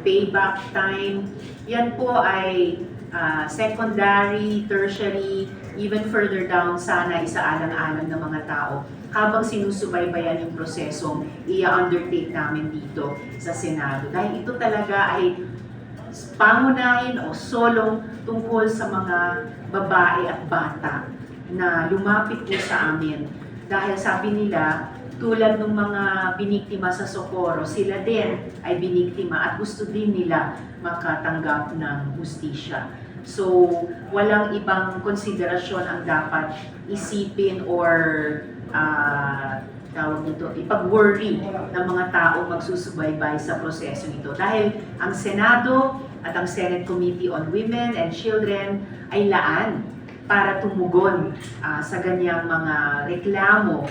payback time. Yan po ay ah, secondary, tertiary, even further down sana isaalang-alang ng mga tao habang sinusubaybayan yung prosesong i-undertake namin dito sa Senado. Dahil ito talaga ay pangunahin o solong tungkol sa mga babae at bata na lumapit po sa amin. Dahil sabi nila, tulad ng mga biniktima sa Socorro, sila din ay biniktima at gusto din nila makatanggap ng hustisya. So, walang ibang konsiderasyon ang dapat isipin or ah, tawag nito, ipag-worry ng mga tao magsusubaybay sa proseso nito. Dahil ang Senado at ang Senate Committee on Women and Children ay laan para tumugon ah, sa ganyang mga reklamo